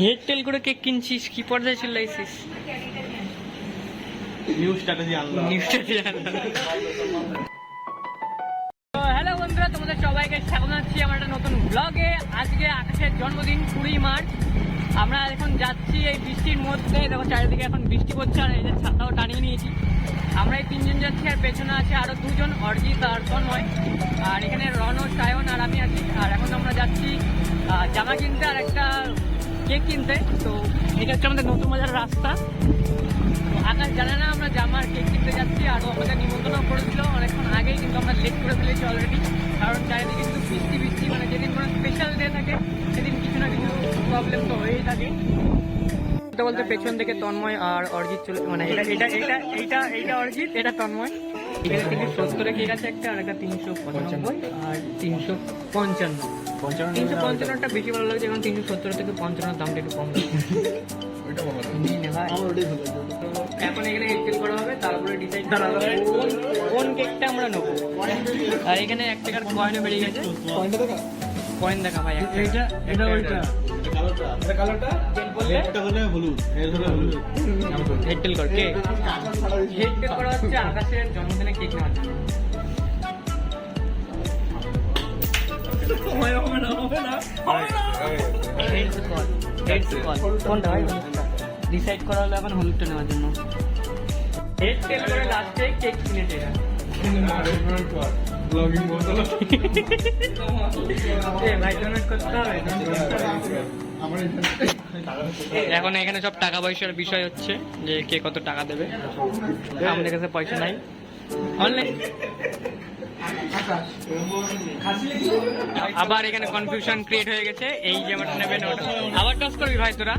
Head tail করে cake কিনছিস? কি পর্যায়ে চিল্লাইছিস নিউ স্ট্র্যাটেজি আনলাম। হ্যালো বন্ধুরা তোমাদের সবাইকে স্বাগত জানাচ্ছি আমার একটা নতুন ব্লগে আজকে আকাশের জন্মদিন, কুড়ি মার্চ। আমরা এখন যাচ্ছি এই বৃষ্টির মধ্যে। দেখো, চারিদিকে এখন বৃষ্টি পড়ছে আর এই যে ছাতাও টানিয়ে নিয়েছি। আমরা এই তিনজন যাচ্ছি আর পেছনে আছে আরও দুজন, অরিজিৎ আর তন্ময়। আর এখানে রণ সায়ন আর আমি আছি। আর এখন আমরা যাচ্ছি জামা কিনতে আর একটা কেক কিনতে। তো এটা হচ্ছে আমাদের নতুন বাজার রাস্তা। আকাশ জানে না আমরা জামার কেক কিনতে যাচ্ছি। আর ও আমাদের নিমন্ত্রণ করেছিল। অনেকক্ষণ আগেই কিন্তু আমরা লেট করে ফেলেছি অলরেডি কারণ চারিদিকে কিন্তু বৃষ্টি বৃষ্টি মানে যেদিন কোনো স্পেশাল ডে থাকে সেদিন কিছু না কিছু প্রবলেম তো হয়েই থাকে। এটা বলতে পেছন থেকে তন্ময় আর অরিজিৎ চলে মানে এটা এটা এটা এইটা এইটা অরিজিৎ এটা তন্ময়। এখানে তিনশো সত্তরে কেক আছে একটা আর একটা তিনশো পঁচানব্বই আর তিনশো পঞ্চান্ন। তিনশো পঞ্চান্নটা বেশি ভালো লাগছে কারণ তিনশো সত্তর থেকে পঞ্চান্নর দামটা একটু কম এখন এখানে এক্সচেঞ্জ করা হবে তারপরে ডিসাইড করা হবে। কোন কোন কেকটা আমরা নেব? আর এখানে এক টাকার কয়েনও বেরিয়ে গেছে। কয়েন দেখা? ভাই এটা এটা ওইটা হেডটেল কর কে হেডটেল করা হচ্ছে আকাশের জন্মদিনে কেক নেওয়ার জন্য। ডিসাইড করা হলো এখন হলুদটা নেওয়ার জন্য। হেড টেল করে লাস্টে কেক কিনেছে এরা ব্লগিং বন্ধ এ ভাই ডোনেট করতে হবে? এখন এখানে সব টাকা পয়সার বিষয় হচ্ছে যে কে কত টাকা দেবে। আমাদের কাছে পয়সা নাই। আবার এখানে কনফিউশন ক্রিয়েট হয়ে গেছে। এই যেমনটা নেবেন আবার টস করবি ভাই তোরা?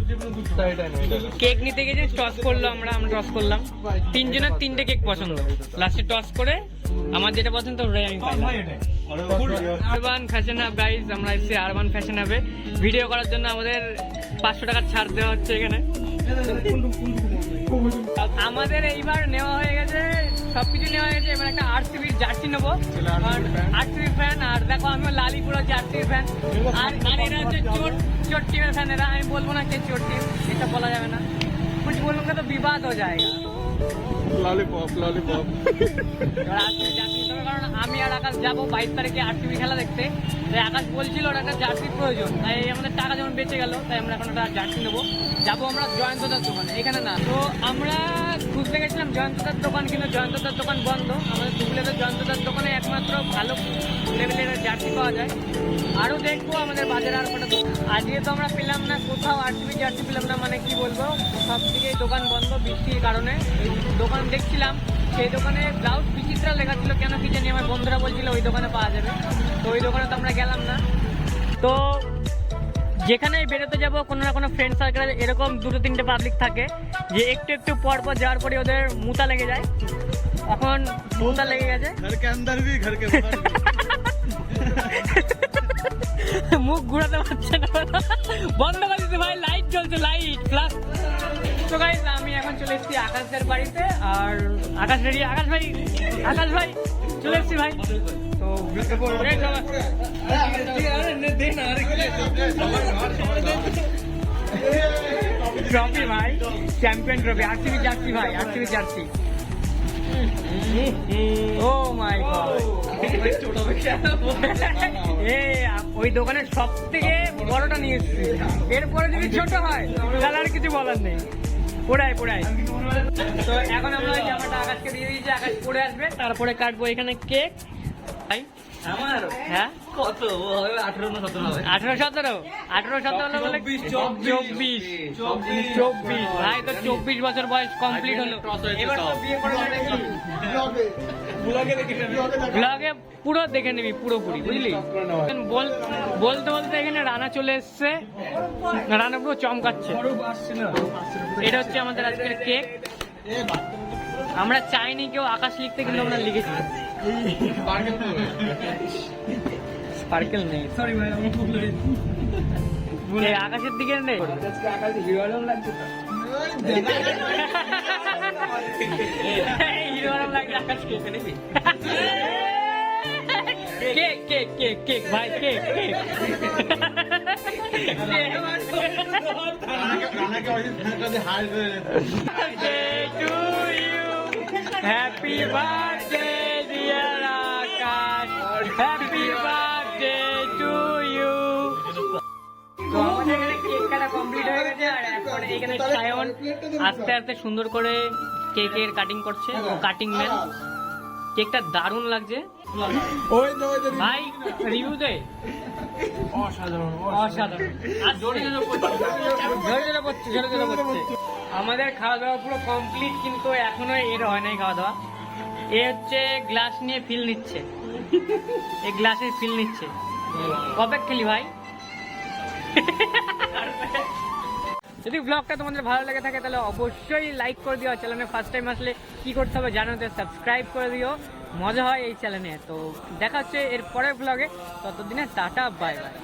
কেক নিতে গেছে টস করল আমরা আমরা টস করলাম। তিনজনের তিনটে কেক পছন্দ। লাস্টে টস করে, আমার যেটা পছন্দ আরবান ফ্যাশন হাব গাইজ আমরা এসেছি আরবান ফ্যাশন হাবে ভিডিও করার জন্য আমাদের পাঁচশো টাকার ছাড় দেওয়া হচ্ছে এখানে। আমাদের এইবার নেওয়া হয়ে গেছে সবকিছু নেওয়া হয়ে গেছে এবার একটা আরসিবির জার্সি নেবো আরসিবি ফ্যান আর দেখো আমিও লালিপুরো জার্সি ফ্যান আর আর এরা হচ্ছে চোট চোট টিমের ফ্যান এরা আমি বলবো না কে চোট টিম এটা বলা যাবে না कुछ बोलूंगा तो विवाद हो जाएगा ললিপপ ললিপপ কারণ আমি আর আকাশ যাব বাইশ তারিখে আরসিবি খেলা দেখতে। তাই আকাশ বলছিল ওর একটা জার্সির প্রয়োজন। তাই আমাদের টাকা যেমন বেঁচে গেল, তাই আমরা এখন একটা জার্সি নেব। যাব আমরা জয়ন্তদার দোকানে। এখানে না, তো আমরা খুঁজতে গেছিলাম জয়ন্তদার দোকান কিন্তু জয়ন্তদার দোকান বন্ধ। আমাদের দুবলেতে জয়ন্তদার দোকানে একমাত্র ভালো লেভেলের জার্সি পাওয়া যায়। আরও দেখব আমাদের বাজারে আর কটা। আজকে তো আমরা পেলাম না কোথাও আরসিপি জার্সি পেলাম না মানে কি বলব? সব থেকে দোকান বন্ধ বৃষ্টির কারণে। দোকান দেখছিলাম সেই দোকানে ব্লাউজ বিচিত্রা লেখা ছিল কেন কি জানি আমার বন্ধুরা বলছিল ওই দোকানে পাওয়া যাবে। তো ওই দোকানে তো আমরা গেলাম না। তো যেখানে বেরোতে যাব কোনো না কোনো ফ্রেন্ড সার্কেল এরকম দুটো তিনটে পাবলিক থাকে যে একটু একটু পর পর যাওয়ার পরে ওদের মুতা লেগে যায়। এখন মুতা লেগে গেছে। ঘরকে আন্দার ঘরকে মুখ ঘুরাতে পারছে না। বন্ধ করে দিতে ভাই লাইট জ্বলছে লাইট প্লাস তো গাইজ আমি এখন চলে এসেছি আকাশের বাড়িতে, আর আকাশ রেডি আকাশ ভাই আকাশ ভাই, চলে এসেছি ভাই। ট্রফি ভাই চ্যাম্পিয়ন ট্রফি আরসিবি জার্সি ভাই RCB jersey oh my god ওই দোকানের সব থেকে বড়টা নিয়ে এসছি। এরপরে যদি ছোট হয়, তাহলে আর কিছু বলার নেই। পোড়াই পোড়াই তো এখন আমরা জামাটা আকাশকে দিয়ে দিয়েছি, আকাশ পরে আসবে। তারপরে কাটবো এখানে কেক। ভাই আমার? হ্যাঁ? কত? আঠারো সতেরো হবে। আঠারো সতেরো? আঠারো সতেরো বলে চব্বিশ, চব্বিশ। চব্বিশ। ভাই তো চব্বিশ বছর বয়স কমপ্লিট হলো। ব্লগে পুরো দেখে নিবি পুরোপুরি বুঝলি? বল বলতে বলতে এখানে রানা চলে এসছে। রানা পুরো চমকাচ্ছে। এটা হচ্ছে আমাদের আজকের কেক আমরা চাইনি কেউ আকাশ লিখতে কিন্তু আমরা লিখেছি। স্পার্কেল নেই। সরি ভাই আমি ভুল আকাশের দিকে নেই আজকে আকাশে হিরো লাগছে তো। হিরো আকাশকে। কেক কেক কেক কেক ভাই কেক এখন সায়ন আস্তে আস্তে সুন্দর করে কেকের কাটিং করছে কাটিং ম্যান কেকটা দারুণ লাগছে। ভাই রিভিউ দে। অসাধারণ অসাধারণ। আর জোরে জোরে জোরে জোরে পড়ছে জোরে জোরে পড়ছে আমাদের খাওয়া দাওয়া পুরো কমপ্লিট কিন্তু এখনও এর হয় নাই খাওয়া দাওয়া এ হচ্ছে গ্লাস নিয়ে ফিল নিচ্ছে। এই গ্লাসের ফিল নিচ্ছে। কবে খেলি ভাই? যদি ব্লগটা তোমাদের ভালো লাগে থাকে তাহলে অবশ্যই লাইক করে দিও চ্যানেলে ফার্স্ট টাইম আসলে কি করতে হবে জানাতে সাবস্ক্রাইব করে দিও। মজা হয় এই চ্যানেলে তো দেখা হচ্ছে এর পরের ব্লগে ততদিনে টাটা বাই বাই